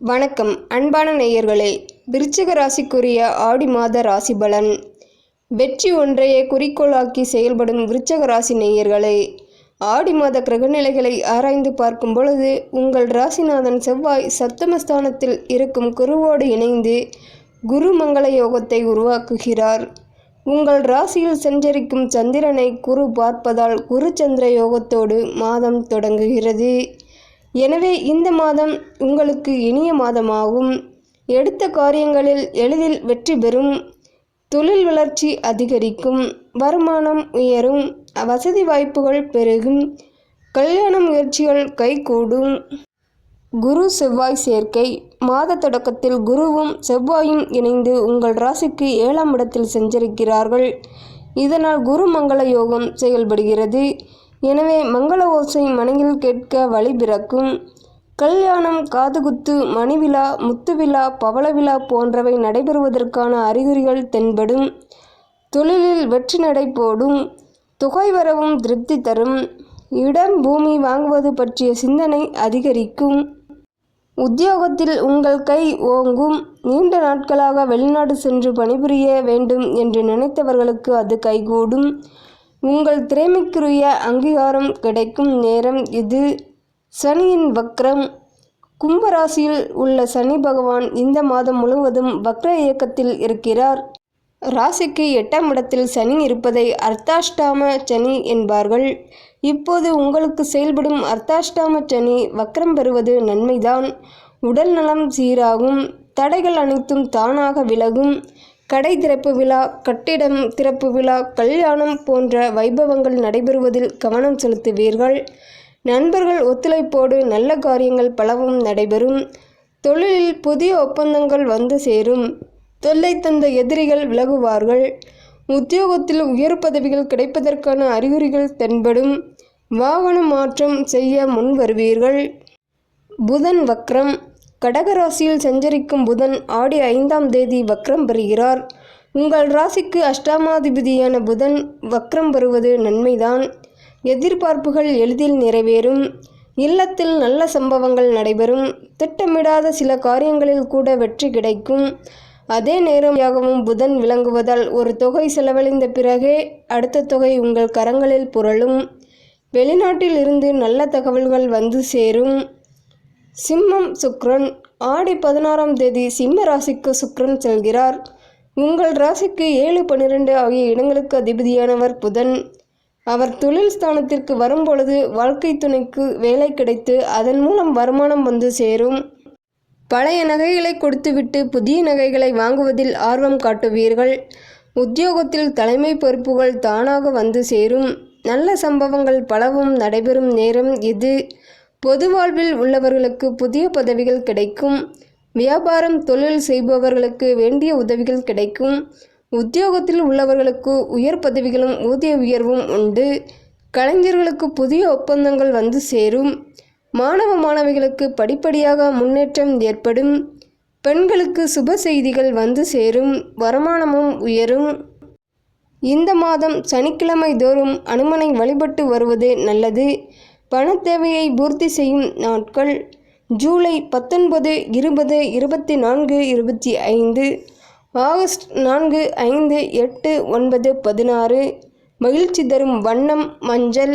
வணக்கம் அன்பான நேயர்களே. விருச்சிக ராசிக்குரிய ஆடி மாத ராசி பலன். வெற்றி ஒன்றையே குறிக்கோளாக்கி செயல்படும் விருச்சக ராசி நேயர்களே ஆடி மாத கிரகநிலைகளை ஆராய்ந்து பார்க்கும் பொழுது உங்கள் ராசிநாதன் செவ்வாய் சப்தமஸ்தானத்தில் இருக்கும் குருவோடு இணைந்து குரு மங்கள யோகத்தை உருவாக்குகிறார். உங்கள் ராசியில் சஞ்சரிக்கும் சந்திரனை குரு பார்ப்பதால் குரு சந்திர யோகத்தோடு மாதம் தொடங்குகிறது. எனவே இந்த மாதம் உங்களுக்கு இனிய மாதமாகும். எடுத்த காரியங்களில் எளிதில் வெற்றி பெறும். தொழில் வளர்ச்சி அதிகரிக்கும். வருமானம் உயரும். வசதி வாய்ப்புகள் பெருகும். கல்யாண முயற்சிகள் கைகூடும். குரு செவ்வாய் சேர்க்கை. மாத தொடக்கத்தில் குருவும் செவ்வாயும் இணைந்து உங்கள் ராசிக்கு ஏழாம் இடத்தில் செஞ்சிருக்கிறார்கள் இதனால் குரு மங்கள யோகம் செயல்படுகிறது. எனவே மங்கள ஓசை மனையில் கேட்க வழி பிறக்கும். கல்யாணம் காதுகுத்து மணிவிழா முத்துவிழா பவளவிழா போன்றவை நடைபெறுவதற்கான அறிகுறிகள் தென்படும். தொழிலில் வெற்றி நடை போடும். தொகை வரவும் திருப்தி தரும். இடம் பூமி வாங்குவது பற்றிய சிந்தனை அதிகரிக்கும். உத்தியோகத்தில் உங்கள் கை ஓங்கும். நீண்ட நாட்களாக வெளிநாடு சென்று பணிபுரிய வேண்டும் என்று நினைத்தவர்களுக்கு அது கைகூடும். உங்கள் திறமைக்குரிய அங்கீகாரம் கிடைக்கும் நேரம் இது. சனியின் வக்ரம். கும்பராசியில் உள்ள சனி பகவான் இந்த மாதம் முழுவதும் வக்ர இயக்கத்தில் இருக்கிறார். ராசிக்கு எட்டாம் இடத்தில் சனி இருப்பதை அர்த்தாஷ்டாம சனி என்பார்கள். இப்போது உங்களுக்கு செயல்படும் அர்த்தாஷ்டாம சனி வக்ரம் பெறுவது நன்மைதான். உடல் நலம் சீராகும். தடைகள் அனைத்தும் தானாக விலகும். கடை திறப்பு விழா கட்டிடம் திறப்பு விழா கல்யாணம் போன்ற வைபவங்கள் நடைபெறுவதில் கவனம் செலுத்துவீர்கள். நண்பர்கள் ஒத்துழைப்போடு நல்ல காரியங்கள் பலவும் நடைபெறும். தொழிலில் புதிய ஒப்பந்தங்கள் வந்து சேரும். தொல்லை தந்த எதிரிகள் விலகுவார்கள். உத்தியோகத்தில் உயர் பதவிகள் கிடைப்பதற்கான அறிகுறிகள் தென்படும். வாகன மாற்றம் செய்ய முன் வருவீர்கள் புதன் வக்ரம் கடகராசியில் சஞ்சரிக்கும் புதன் ஆடி ஐந்தாம் தேதி வக்ரம் பெறுகிறார். உங்கள் ராசிக்கு அஷ்டாமாதிபதியான புதன் வக்ரம் பெறுவது நன்மைதான். எதிர்பார்ப்புகள் எளிதில் நிறைவேறும். இல்லத்தில் நல்ல சம்பவங்கள் நடைபெறும். திட்டமிடாத சில காரியங்களில் கூட வெற்றி கிடைக்கும். அதே நேரமாகவும் புதன் விளங்குவதால் ஒரு தொகை செலவழிந்த பிறகே அடுத்த தொகை உங்கள் கரங்களில் புரளும். வெளிநாட்டில் இருந்து நல்ல தகவல்கள் வந்து சேரும். சிம்மம் சுக்ரன் ஆடி பதினாறாம் தேதி சிம்ம ராசிக்கு சுக்ரன் செல்கிறார். உங்கள் ராசிக்கு ஏழு பன்னிரெண்டு ஆகிய இடங்களுக்கு அதிபதியானவர் புதன். அவர் தொழில் ஸ்தானத்திற்கு வரும்பொழுது வாழ்க்கை துணைக்கு வேலை கிடைத்து அதன் மூலம் வருமானம் வந்து சேரும். பழைய நகைகளை கொடுத்துவிட்டு புதிய நகைகளை வாங்குவதில் ஆர்வம் காட்டுவீர்கள். உத்தியோகத்தில் தலைமை பொறுப்புகள் தானாக வந்து சேரும். நல்ல சம்பவங்கள் பலவும் நடைபெறும் நேரம் இது. பொது வாழ்வில் உள்ளவர்களுக்கு புதிய பதவிகள் கிடைக்கும். வியாபாரம் தொழில் செய்பவர்களுக்கு வேண்டிய உதவிகள் கிடைக்கும். உத்தியோகத்தில் உள்ளவர்களுக்கு உயர் பதவிகளும் ஊதிய உயர்வும் உண்டு. கலைஞர்களுக்கு புதிய ஒப்பந்தங்கள் வந்து சேரும். மாணவ மாணவிகளுக்கு படிப்படியாக முன்னேற்றம் ஏற்படும். பெண்களுக்கு சுப செய்திகள் வந்து சேரும். வருமானமும் உயரும். இந்த மாதம் சனிக்கிழமை தோறும் அனுமனை வழிபட்டு வருவது நல்லது. பணத்தேவையை பூர்த்தி செய்யும் நாட்கள் ஜூலை பத்தொன்பது இருபது இருபத்தி நான்கு இருபத்தி ஐந்து ஆகஸ்ட் நான்கு ஐந்து எட்டு ஒன்பது பதினாறு மகிழ்ச்சி தரும் வண்ணம் மஞ்சள்